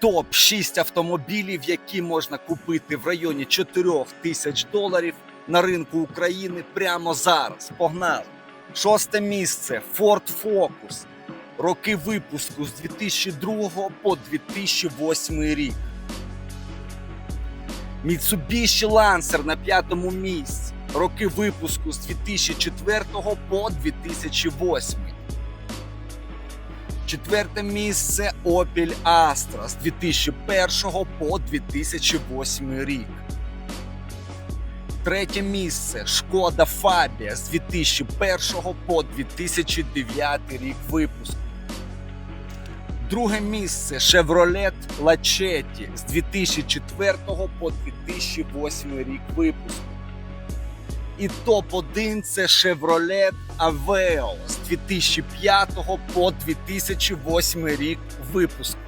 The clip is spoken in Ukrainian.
топ 6 автомобілів, які можна купити в районі 4 тисяч доларів на ринку України прямо зараз. Погнали! Шосте місце Ford Focus. Роки випуску з 2002 по 2008 рік. Mitsubishi Lancer на п'ятому місці. Роки випуску з 2004 по 2008. Четверте місце Opel Astra з 2001 по 2008 рік. Третє місце Шкода Фабія з 2001 по 2009 рік випуску. Друге місце Chevrolet Lachetti з 2004 по 2008 рік випуску. І топ-1 це Chevrolet Aveo з 2005 по 2008 рік випуску.